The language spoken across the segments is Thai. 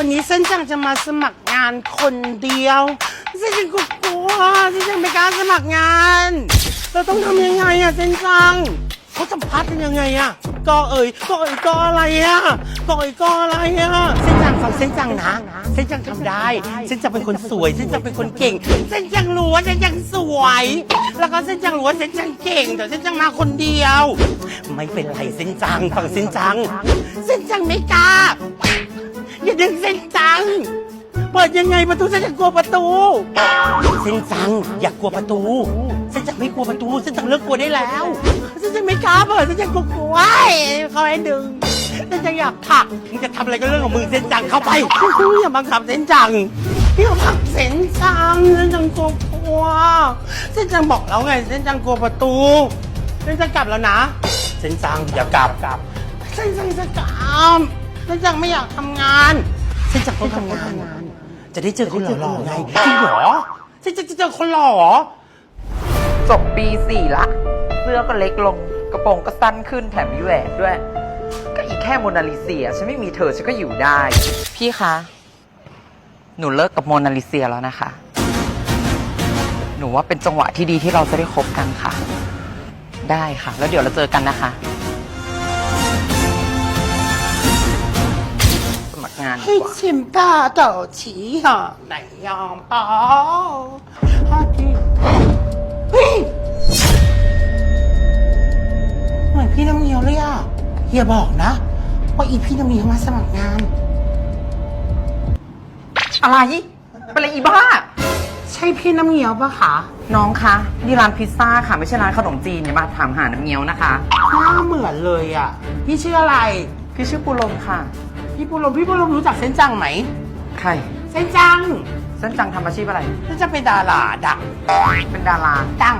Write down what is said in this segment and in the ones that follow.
วันนี้เส้นจังจะมาสมัครงานคนเดียวเส้นจังก็กลัวเส้นจังไม่กล้าสมัครงาน เราต้องทำยังไงอะเส้นจังเขาสัมภาษณ์กันยังไงอะกอเอ่ยกอเอ่ยกออะไรอะกอเอ่ยกออะไรอะเส้นจังฟังเส้นจังนะเส้นจังทำได้ เส้นจังเป็นคนสวย เส้นจังเป็นคนเก่ง เส้นจังรู้ว่าเส้นจังสวย แล้วก็เส้นจังรู้ว่าเส้นจังเก่ง แต่เส้นจังมาคนเดียว ไม่เป็นไรเส้นจังฟังเส้นจัง เส้นจังไม่กล้า อย่าดึงเส้นจัง เปิดยังไงประตูเส้นจังกลัวประตูเส้นจังอย่ากลัวประตูเส้นจังไม่กลัวประตูเส้นจังเลิกกลัวได้แล้วเส้นจังไม่กล้าเปิดเส้นจังกลัวกลัวเขาให้ดึงเส้นจังอยากผลักมึงจะทำอะไรก็เรื่องของมึงเส้นจังเข้าไปอย่าบังคับเส้นจังอย่าผลักเส้นจังเส้นจังกลัวกลัวเส้นจังบอกแล้วไงเส้นจังกลัวประตูเส้นจังกลับแล้วนะเส้นจังอย่ากลับกลับเส้นจังจะกลับ เส้นจังไม่อยากทำงานเส้นจังต้องทำงาน จะได้เจอคนหล่อๆไงจริงเหรอเส้นจังจะเจอคนหล่อเหรอจบปีสี่ละ เสื้อก็เล็กลง กระโปรงก็สั้นขึ้นแถมมีแหวนด้วย ก็อีกแค่โมนาลิเซีย ฉันไม่มีเธอฉันก็อยู่ได้ พี่คะ หนูเลิกกับโมนาลิเซียแล้วนะคะ หนูว่าเป็นจังหวะที่ดีที่เราจะได้คบกันค่ะ ได้ค่ะ แล้วเดี๋ยวเราเจอกันนะคะ มัครงานดีให้กว่าชิมตาเต่าฉีห่อไหนยอมเปล่าฮอดีเฮ้ยเหมือนพี่น้ำเงี้ยวเลยอะอย่าบอกนะ ว่าอีพี่น้ำเงี้ยวมาสมัครงาน อะไร เป็นอะไรอีบ้า ใช่พี่น้ำเงี้ยวปะคะน้องคะนี่ร้านพิซซ่าค่ะ ไม่ใช่ร้านขนมจีนอย่ามาถามหาน้ำเงี้ยวนะคะ หน้าเหมือนเลยอะ พี่ชื่ออะไร พี่ชื่อปูลมค่ะ พี่ปุรมพี่ปุรมรู้จักเส้นจังไหม ใครเส้นจังเส้นจังทำอาชีพอะไร น่าจะเป็นดาราดังเป็นดารา ดัง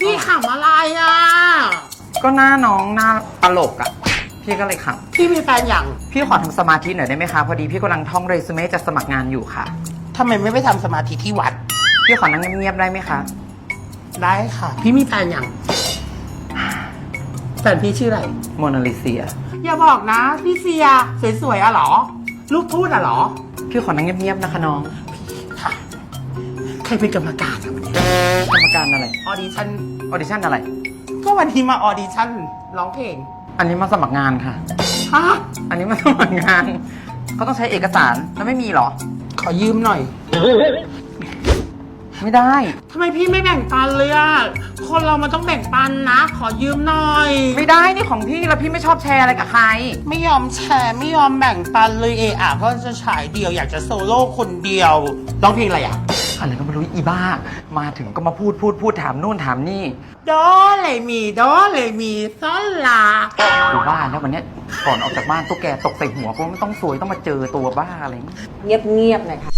พี่ขำอะไรอะ ก็หน้าน้องหน้าตลกอะ่ะ พี่ก็เลยขับพี่มีแฟนอย่างพี่ขอทำสมาธิหน่อยได้ไหมคะ พอดีพี่กำลังท่องเรซูเม่จะสมัครงานอยู่ค่ะ ทำไมไม่ไปทำสมาธิที่วัด พี่ขอนั่งเงียบๆได้ไหมคะ ได้ค่ะ พี่มีแฟนอย่างแฟนพี่ชื่ออะไร โมนาลิเซีย อย่าบอกนะ พี่เซียสวยๆอะเหรอ ลูกทูตอะเหรอ พี่ขอนั่งเงียบๆนะคะน้องค่ะใครเป็นกรรมการอะวันนี้กรรมการอะไร ออดิชั่น ออดิชั่นอะไร ก็วันนี้มาออดิชั่นร้องเพลง อันนี้มาสมัครงานค่ะ ฮะ อันนี้มาสมัครงาน เขาต้องใช้เอกสาร แล้วไม่มีเหรอ ขอยืมหน่อย ไม่ได้ ทำไมพี่ไม่แบ่งปันเลยอะคนเรามันต้องแบ่งปันนะ ขอยืมหน่อย ไม่ได้นี่ของพี่แล้วพี่ไม่ชอบแชร์อะไรกับใคร ไม่ยอมแชร์ไม่ยอมแบ่งปันเลยเอะอะก็จะฉายเดียวอยากจะโซโล่คนเดียวร้องเพลงอะไรอะอะไรก็ไม่รู้อีบ้า มาถึงก็มาพูดพูดพูดถามนู่นถามนี่โดเลมีโดเลมีซอลลากูบ้าแล้ววันเนี้ยก่อนออกจากบ้านตุ๊กแกตกใส่หัวกูไม่ต้องสวยต้องมาเจอตัวบ้าอะไรอย่างงี้ เงียบเงียบๆหน่อยค่ะ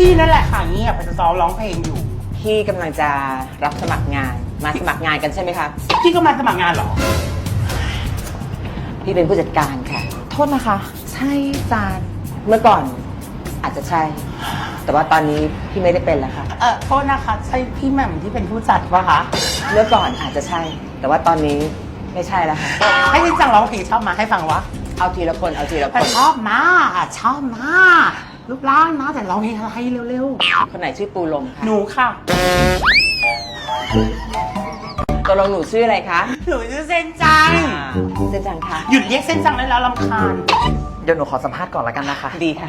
พี่นั่นแหละค่ะเงียบไปจะซ้อมร้องเพลงอยู่ พี่กำลังจะรับสมัครงาน มาสมัครงานกันใช่ไหมคะ พี่ก็มาสมัครงานเหรอ พี่เป็นผู้จัดการค่ะ โทษนะคะ ใช่จานเมื่อก่อนอาจจะใช่ แต่ว่าตอนนี้พี่ไม่ได้เป็นแล้วค่ะ เออโทษนะคะ ใช่พี่แหม่มที่เป็นผู้จัดปะคะเมื่อก่อนอาจจะใช่ แต่ว่าตอนนี้ไม่ใช่แล้วค่ะ ให้จริงจังร้องเพลงชอบมาให้ฟังวะเอาทีละคนเอาทีละคแต่น ชอบมากอะชอบมาก รูปร่างนะแต่ร้องเพลงอะไรเร็วคนไหนชื่อปูลมๆค่ะหนูค่ะ ตกลงหนูชื่ออะไรคะหนูชื่อเส้นจังอ่าเจนจังค่ะหยุดเรียกเส้นจังได้แล้วลำคาญเดี๋ยวหนูขอสัมภาษณ์ก่อนละกันนะคะ ดีค่ะ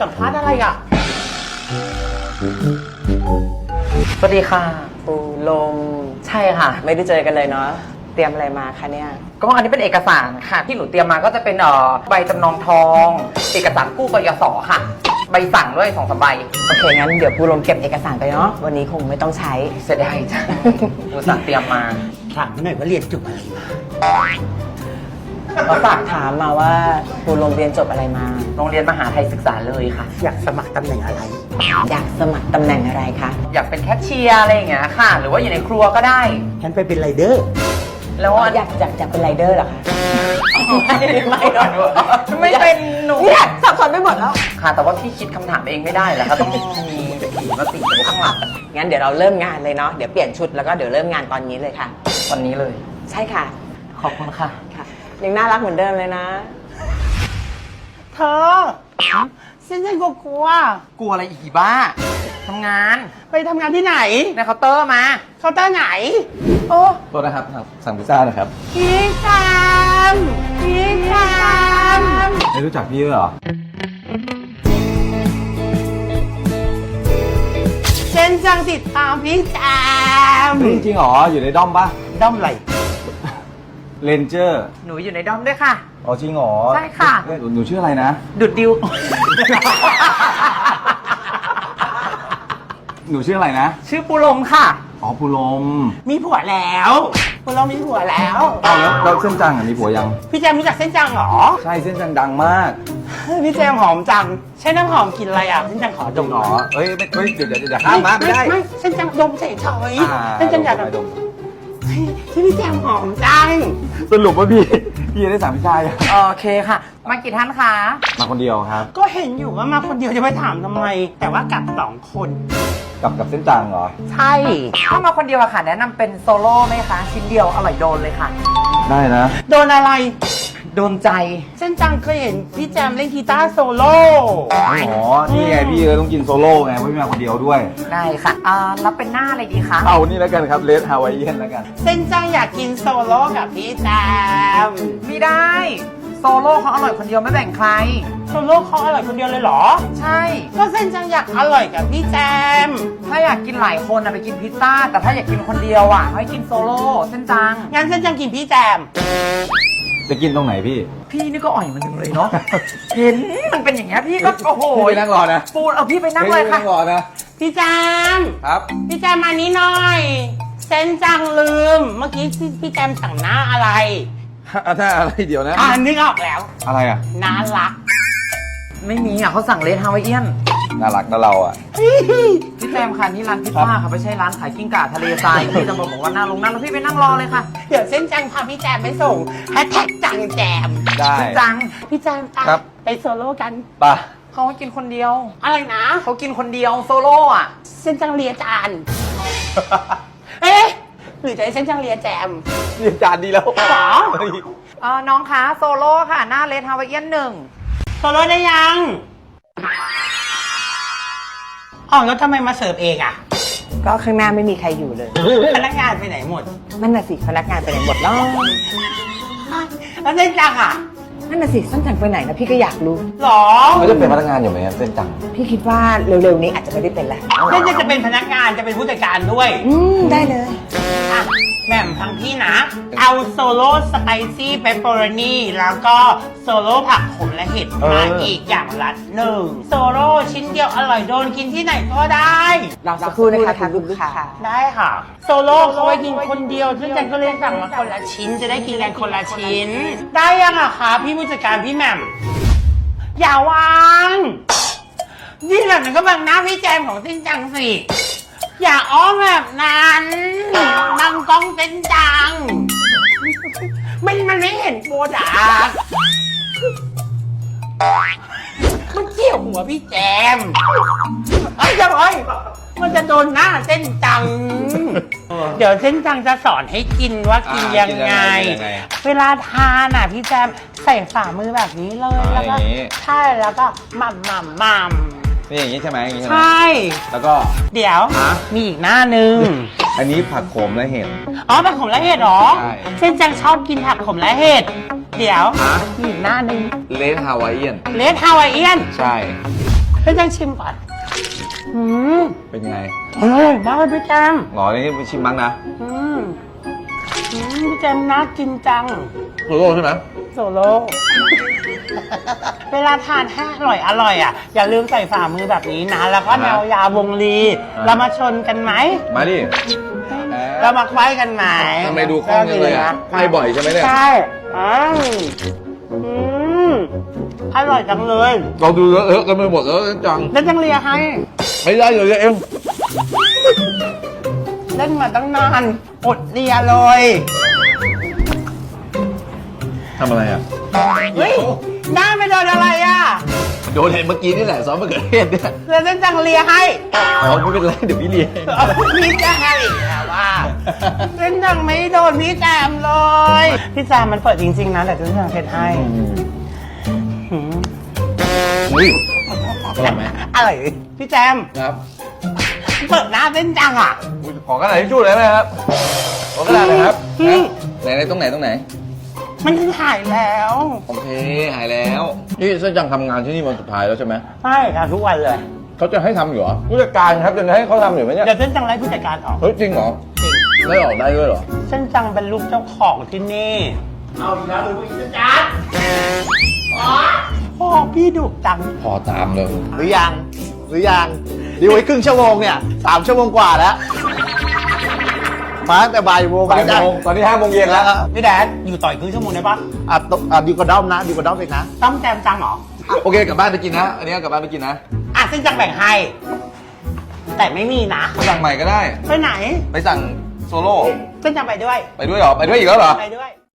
สัมภาษณ์อะไรอะ สวัสดีค่ะ ปูลม ใช่ค่ะ ไม่ได้เจอกันเลยเนาะ เตรียมอะไรมาคะเนี่ย ก็อันนี้เป็นเอกสารค่ะ ที่หนูเตรียมมาก็จะเป็นเอ่อใบจำนองทอง เอกสารกู้กยศค่ะ ใบสั่งด้วยสองสามใบโอเค งั้นเดี๋ยวปูลมเก็บเอกสารไปเนาะวันนี้คงไม่ต้องใช้ เสียดายจ้ะอุตส่าห์เตรียมมาถามหน่อยว่าเรียนจบอะไรมาเขาฝากถามมาว่าปูลมเรียนจบอะไรมา โรงเรียนมหาไทยศึกษาเลยค่ะ อยากสมัครตำแหน่งอะไร อยากสมัครตำแหน่งอะไรคะ อยากเป็นแคชเชียร์อะไรอย่างเงี้ยค่ะ หรือว่าอยู่ในครัวก็ได้ ฉันไปเป็นไรเดอร์ แล้วอ๋ออันอยากอยากอยากเป็นไรเดอร์เหรอคะไม่ไม่หรอกไม่เป็นหนูเนี่ยสับสนไปหมดแล้ว ค่ะ แต่ว่าพี่คิดคำถามเองไม่ได้เหรอคะต้องมีมาติดอยู่ข้างหลังงั้นเดี๋ยวเราเริ่มงานเลยเนาะเดี๋ยวเปลี่ยนชุดแล้วก็เดี๋ยวเริ่มงานตอนนี้เลยค่ะ วันนี้เลย ใช่ค่ะขอบคุณค่ะ ค่ะยังน่ารักเหมือนเดิมเลยนะ เธอ เส้นจังกกลัวกลัวอะไรอีกบ้าทำงานไปทำงานที่ไหนในเคาน์เตอร์มา เคาน์เตอร์ไหน โอ้โทษนะครับสั่งพิซซ่านะครับ พี่แจมพี่แจมไม่รู้จักพี่ด้วยเหรอเส้นจังติดตามพี่แจมจริงๆเหรออยู่ในด้อมปะด้อมไหล เรนเจอร์หนูอยู่ในดอมด้วยค่ะ อ๋อจริงเหรอใช่ค่ะ เอ้ยหนูชื่ออะไรนะ ดุดดิว หนูชื่ออะไรนะ ชื่อปูลมค่ะ อ๋อปูลมมีผัวแล้วคุณเรามีผัวแล้ว อ้าวแล้วแล้วเส้นจังอะมีผัวยัง พี่แจมรู้จักเส้นจังเหรอ ใช่เส้นจังดังมากพี่แจมหอมจัง ใช้น้ำหอมกลินอะไรอะเส้นจังขอดจมงหเหรน่ออยเอ้ยไม่เฮ้ยเดี๋ยวเดี๋ยวเดี๋ยวข้ามมาไม่ได้ ไม่เส้นจังดมเฉยอ่าๆเส้นจังอยากดแบบม ที่พี่แจมหอมจัง สรุปว่าพี่ พี่ได้สั่งพิซซ่ายังโอเคค่ะ มากี่ท่านคะ มาคนเดียวครับ ก็เห็นอยู่ว่ามาคนเดียวจะไปถามทำไม แต่ว่ากลับสองคนกับกับเส้นจังเหรอ ใช่ ถ้ามาคนเดียวอะค่ะ แนะนำเป็นโซโล่ไหมคะ ชิ้นเดียวอร่อยโดนเลยค่ะ ได้นะ โดนอะไร โดนใจเส้นจังเคยเห็นพี่แจมเล่นกีตาร์โซโล่อ๋อ นี่ไงพี่เออต้องกินโซโล่ไงเพราะพี่มาคนเดียวด้วย ได้ค่ะอ่ารับเป็นหน้าอะไรดีคะเอานี่แล้วกันครับเลดฮาวายเอียนแล้วกัน เส้นจังอยากกินโซโล่กับพี่แจมไม่ได้ โซโล่เขาอร่อยคนเดียวไม่แบ่งใคร โซโล่เขาอร่อยคนเดียวเลยเหรอ ใช่ ก็เส้นจังอยากอร่อยกับพี่แจม ถ้าอยากกินหลายคนอะไปกินพิซซ่า แต่ถ้าอยากกินคนเดียวอะให้กินโซโล่เส้นจัง งั้นเส้นจังกินพี่แจม จะกินตรงไหนพี่ พี่นี่ก็อ่อยมันจังเลยเนาะ เห็นมันเป็นอย่างเงี้ยพี่ก็โอ้โหพี่ไปนั่งรอนะ ปูนเอาพี่ไปนั่งเลยค่ะพี่ไปนั่งรอนะพี่แจมครับพี่แจมมานี้หน่อยเส้นจังลืม เมื่อกี้พี่พี่แจมสั่งหน้าอะไรถ้าอะไรเดี๋ยวนะ อ่านึกออกแล้วอะไรอะน่ารัก ไม่มีอะเขาสั่งเลนฮาวายเอียน น่ารักนะเราอะ พี่แซมค่ะนี่ร้านพิซซ่าค่ะไม่ใช่ร้านขายกิ้งก่าทะเลทรายพี่จะมาบอกว่าหน้าลงนั่งแล้วพี่ไปนั่งรอเลยค่ะเดี๋ยวเส้นจังพาพี่แจมไปส่งแฮชแท็กจังแจมได้จังพี่แจมอะครับ ไปโซโล่กัน ไป่ะเขาให้กินคนเดียวอะไรนะเขากินคนเดียวโซโล่อะเส้นจังเลียจานเอ๊ะหรือจะให้เส้นจังเลียแจม เรียนจานดีแล้วหรอเฮ้ยเออน้องคะโซโล่ค่ะ หน้าเลนฮาวายเอียนหนึ่ง โซโล่ได้ยัง อ๋อแล้วทำไมมาเสิร์ฟเองอะ ก็ข้างหน้าไม่มีใครอยู่เลย พนักงานไปไหนหมดนั่นน่ะสิพนักงานไปไหนหมดแล้วแล้วเส้นจังอะนั่นน่ะสิส้นจังไปไหนนะพี่ก็อยากรู้ หรอเขาจะเป็นพนักงานอยู่ไหมอะเส้นจังพี่คิดว่าเร็วๆนี้อาจจะไม่ได้เป็นแล้วเส้นจังจะเป็นพนักงานจะเป็นผู้จัดการด้วย อืมได้เลย อะ แหม่มฟังพี่นะ เอาโซโล่สไปซี่เปปเปอร์นีแล้วก็โซโล่ผักขมและเห็ดเออมาอีกอย่างละหนึ่งโซโล่ชิ้นเดียวอร่อยโดนกินที่ไหนก็ได้ รอสักครู่นะคะคุณลูกค้าได้ค่ะ โซโล่เขาไว้กินคนเดียวซึ่งจันก็เลยสั่งมาคนละชิ้นจะได้กินกันคนละชิ้น ได้ยังอะคะพี่ผู้จัดการพี่แหม่มอย่าวาง นี่แบบนั้นก็บังหน้าพี่แจมของสิ้นจังสิ อย่าอ้อมแบบนั้นบังกล้องเป็นจัง มันมันไม่เห็นโปรดักต์มันเกี่ยวหัวพี่แจมไอ้ยจะไอ้ยมันจะโดนหน้าเส้นจัง เดี๋ยวเส้นจังจะสอนให้กินว่ากินอ่ายังกินยังไงไงกินยังไงเวลาทานอะพี่แจมใส่ฝ่ามือแบบนี้เลยอ่าแล้วก็อย่างนี้ ใช่แล้วก็หม่ำหม่ำหม่ นี่อย่างนี้ใช่ไหมอย่างนี้ำใช่ไหมใช่ แล้วก็ เดี๋ยว ฮะ มีอีกหน้าหนึ่งอันนี้ผักโขมและเห็ด อ๋อผักขมและเห็ดเหรอ ใช่ เส้นจังชอบกินผักขมและเห็ด เดี๋ยว ฮะมีอีกหน้าหนึ่งเลดฮาวายเอียน เลดฮาวายเอียนใช่ เส้นจังชิมก่อนอืมเป็นไงอร่อยมากเลยพี่แจมหรอนี่ไปชิมบ้างนะอืมอืมพี่แจมน่ากินจังโซโล่ใช่ไหม โซโล่เวลาทานให้อร่อยอร่อยอะ อย่าลืมใส่ฝ่ามือแบบนี้นะ แล้วก็แนวยาวงลีเรามาชนกันไหม มาดิ เรามาไขว้กันไหมทำไมดูคล่องจังเลยอะไพ่บ่อยใช่ไหมเนี่ย ใช่อืมอืมอร่อยจังเลยเราดูเลอะกันไปหมดแล้วจังแล้วจังเลียให้ ไม่ได้เลยเองเล่นมาตั้งนานอดเลียเลย ทำอะไรอะ เฮ้ยหน้าไม่โดนอะไรอะโดนเห็นเมื่อกี้นี่แหละซอสมะเขือเทศเนี่ยแล้วเล่นจังเลียให้อ๋อไม่เป็นไรเดี๋ยวพี่เลี้ยงพี่แจมอีกแล้วว่าเล่นจังไม่โดนพี่แจมเลย พี่แจมมันเปิดจริง ๆ นะแต่เล่นจังเพชรให้หืมเฮ้ยอร่อยไหมอะไรพี่แจมครับเปิดหน้าเส้นจังอะ อุ๊ยขอกระดาษทิชชู่เลยไหมครับขอกระดาษหน่อยครับอืม ไหนไหนตรงไหนตรงไหน มันคือหายแล้ว โอเคหายแล้ว นี่เส้นจังทำงานที่นี่วันสุดท้ายแล้วใช่ไหมใช่ค่ะทุกวันเลย เขาจะให้ทำอยู่เหรอผู้จัดการครับจะให้เขาทำอยู่ไหมเนี่ยเดี๋ยวเส้นจังไล่ผู้จัดการออก เฮ้ยจริงเหรอจริงไล่ออกได้ด้วยเหรอ เส้นจังเป็นลูกเจ้าของที่นี่ เอาอีกแล้วหรือผู้จัดการพ่อพี่ดุจัง พอตามเลย หรือยัง หรือยังดีไว้ครึ่งชั่วโมงเนี่ยสามชั่วโมงกว่าแล้ว มาตั้งแต่บ่ายโมงบ่ายโมงตอนนี้ห้าโมงเย็นแล้วพี่แดนอยู่ต่อยครึ่งชั่วโมงได้ปะอะตอะดีกว่าด้อมนะดีกว่าด้อมเองนะต้องแจมจังเหรอโอเคกลับบ้านไปกินนะอันนี้กลับบ้านไปกินนะอะเส้นจังแบ่งให้ แต่ไม่มีนะสั่งใหม่ก็ได้ ไปไหน ไปสั่งโซโล่เส้นจังไปด้วย ไปด้วยเหรอไปด้วยอีกแล้วเหรอไปด้วย